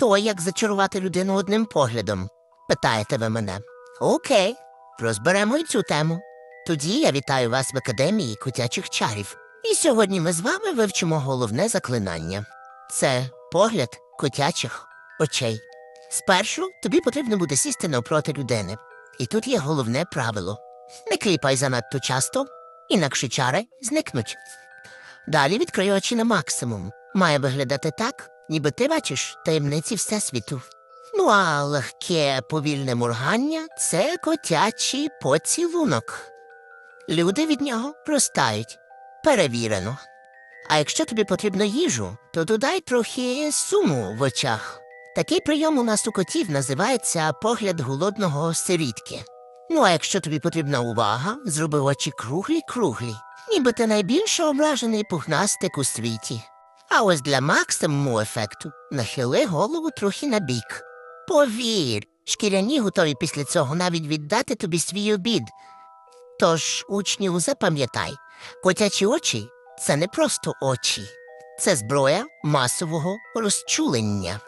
То, як зачарувати людину одним поглядом. Питаєте ви мене. Окей, розберемо і цю тему. Тоді я вітаю вас в Академії котячих чарів. І сьогодні ми з вами вивчимо головне заклинання. Це погляд котячих очей. Спершу тобі потрібно буде сісти навпроти людини. І тут є головне правило. Не кліпай занадто часто, інакше чари зникнуть. Далі відкрий очі на максимум. Має виглядати так, ніби ти бачиш таємниці Всесвіту. Ну а легке повільне моргання це котячий поцілунок. Люди від нього простають. Перевірено. А якщо тобі потрібно їжу, то додай трохи суму в очах. Такий прийом у нас у котів називається погляд голодного сирітки. Ну а якщо тобі потрібна увага, зроби очі круглі-круглі, ніби ти найбільше ображений пухнастик у світі. А ось для максимуму ефекту нахили голову трохи на бік. Повір, шкіряні готові після цього навіть віддати тобі свій обід. Тож, учню, запам'ятай, котячі очі це не просто очі, це зброя масового розчулення.